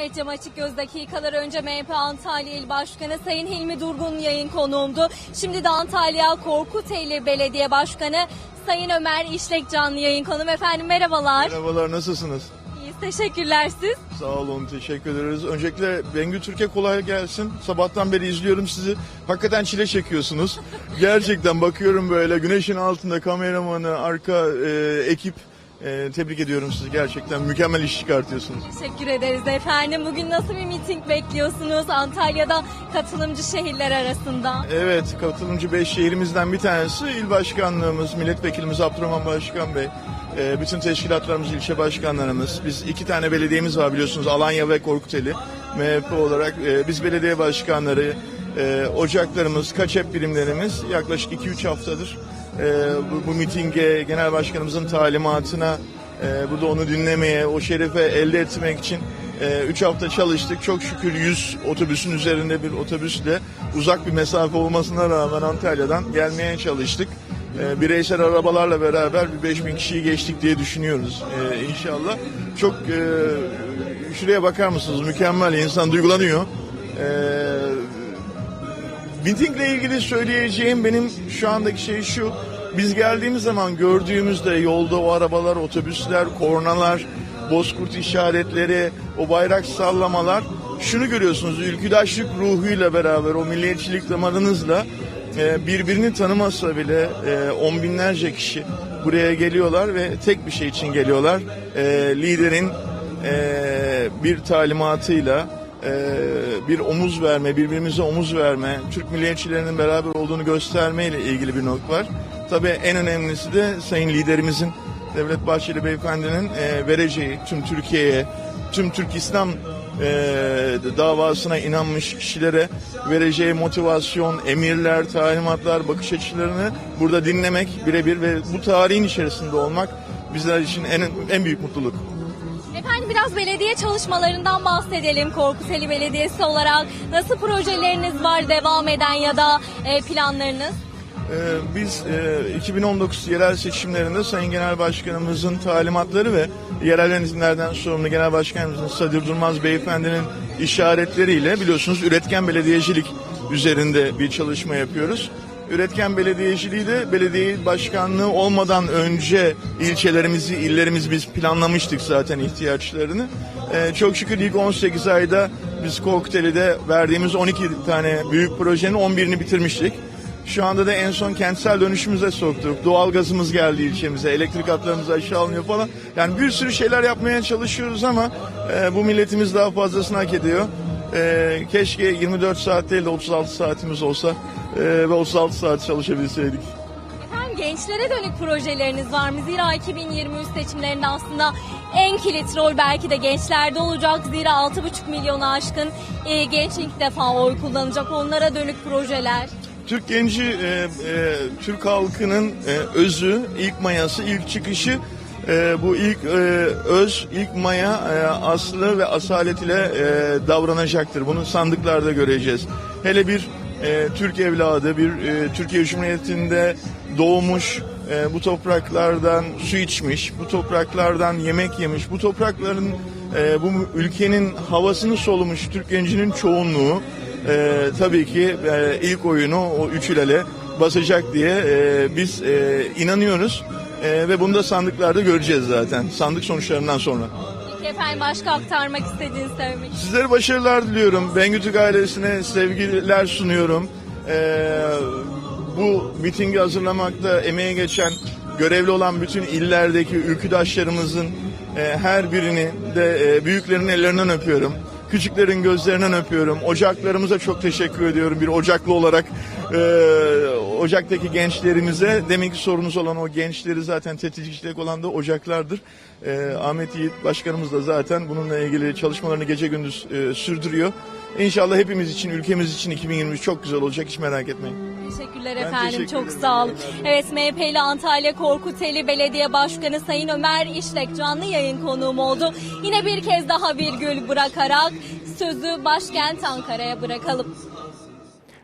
Evet cam açık göz dakikalar önce MHP Antalya İl Başkanı Sayın Hilmi Durgun yayın konuğumdu. Şimdi de Antalya Korkuteli Belediye Başkanı Sayın Ömer İşlek canlı yayın konuğum. Efendim merhabalar. Merhabalar nasılsınız? İyiyiz teşekkürler siz. Sağ olun teşekkür ederiz. Öncelikle Bengü Türkiye kolay gelsin. Sabahtan beri izliyorum sizi. Hakikaten çile çekiyorsunuz. Gerçekten bakıyorum böyle güneşin altında kameramanı, arka e, ekip e, tebrik ediyorum sizi. Gerçekten mükemmel iş çıkartıyorsunuz. Teşekkür ederiz efendim. Bugün nasıl bir miting bekliyorsunuz Antalya'da katılımcı şehirler arasında? Evet katılımcı 5 şehrimizden bir tanesi il başkanlığımız, milletvekilimiz Abdurrahman Başkan Bey. e, bütün teşkilatlarımız, ilçe başkanlarımız. Biz iki tane belediyemiz var biliyorsunuz Alanya ve Korkuteli. MHP olarak e, biz belediye başkanları, e, ocaklarımız, kaçep birimlerimiz yaklaşık 2-3 haftadır e, bu, bu mitinge genel başkanımızın talimatına e, burada onu dinlemeye, o şerefe elde etmek için 3 hafta çalıştık. Çok şükür 100 otobüsün üzerinde bir otobüsle uzak bir mesafe olmasına rağmen Antalya'dan gelmeye çalıştık. E, bireysel arabalarla beraber bir 5000 kişiyi geçtik diye düşünüyoruz e, inşallah. Çok e, şuraya bakar mısınız? Mükemmel insan duygulanıyor. E, Mitingle ilgili söyleyeceğim benim şu andaki şey şu. Biz geldiğimiz zaman gördüğümüzde yolda o arabalar, otobüsler, kornalar, bozkurt işaretleri, o bayrak sallamalar şunu görüyorsunuz ülküdaşlık ruhuyla beraber o milliyetçilik damarınızla e, birbirini tanımasa bile e, on binlerce kişi buraya geliyorlar ve tek bir şey için geliyorlar. E, liderin bir talimatıyla bir omuz verme, birbirimize omuz verme, Türk milliyetçilerinin beraber olduğunu göstermeyle ilgili bir not var. Tabii en önemlisi de Sayın liderimizin Devlet Bahçeli Beyefendi'nin e, vereceği tüm Türkiye'ye, tüm Türk İslam e, davasına inanmış kişilere vereceği motivasyon, emirler, talimatlar, bakış açılarını burada dinlemek birebir ve bu tarihin içerisinde olmak bizler için en en büyük mutluluk. Biraz belediye çalışmalarından bahsedelim. Korkuteli Belediyesi olarak nasıl projeleriniz var devam eden ya da e, planlarınız? Ee, Biz e, 2019 yerel seçimlerinde Sayın Genel Başkanımızın talimatları ve yerel yönetimlerden sorumlu Genel Başkanımızın Sadir Durmaz Beyefendinin işaretleriyle biliyorsunuz üretken belediyecilik üzerinde bir çalışma yapıyoruz. Üretken belediyeciliği de belediye başkanlığı olmadan önce ilçelerimizi, illerimizi biz planlamıştık zaten ihtiyaçlarını. Ee, çok şükür ilk 18 ayda biz Kokteli'de verdiğimiz 12 tane büyük projenin 11'ini bitirmiştik. Şu anda da en son kentsel dönüşümüze soktuk. Doğalgazımız geldi ilçemize, elektrik hatlarımız aşağı alınıyor falan. Yani bir sürü şeyler yapmaya çalışıyoruz ama e, bu milletimiz daha fazlasını hak ediyor. E, keşke 24 saat değil de 36 saatimiz olsa e, ve 36 saat çalışabilseydik. Efendim gençlere dönük projeleriniz var mı? Zira 2023 seçimlerinde aslında en kilit rol belki de gençlerde olacak. Zira 6,5 milyonu aşkın e, genç ilk defa oy kullanacak. Onlara dönük projeler. Türk genci, e, e, Türk halkının e, özü, ilk mayası, ilk çıkışı e, bu ilk e, öz, ilk maya e, aslı ve asalet ile e, davranacaktır. Bunu sandıklarda göreceğiz. Hele bir e, Türk evladı, bir e, Türkiye Cumhuriyeti'nde doğmuş, e, bu topraklardan su içmiş, bu topraklardan yemek yemiş, bu toprakların, e, bu ülkenin havasını solumuş Türk gencinin çoğunluğu e, tabii ki e, ilk oyunu o üç ilele basacak diye e, biz e, inanıyoruz E, ve bunu da sandıklarda göreceğiz zaten sandık sonuçlarından sonra. Peki efendim başka aktarmak istediğiniz söylemek Sizlere başarılar diliyorum. Bengü Türk ailesine sevgiler sunuyorum. E, bu mitingi hazırlamakta emeği geçen, görevli olan bütün illerdeki ülküdaşlarımızın e, her birini de e, büyüklerin ellerinden öpüyorum. Küçüklerin gözlerinden öpüyorum. Ocaklarımıza çok teşekkür ediyorum bir ocaklı olarak. E, ocaktaki gençlerimize demek ki sorunuz olan o gençleri zaten tetikçilik olan da ocaklardır. E, Ahmet Yiğit Başkanımız da zaten bununla ilgili çalışmalarını gece gündüz e, sürdürüyor. İnşallah hepimiz için, ülkemiz için 2023 çok güzel olacak hiç merak etmeyin. Teşekkürler Ben efendim. teşekkür Çok ederim. sağ olun. Evet MHP'li Antalya Korkuteli Belediye Başkanı Sayın Ömer İşlek canlı yayın konuğum oldu. Yine bir kez daha virgül bırakarak sözü başkent Ankara'ya bırakalım.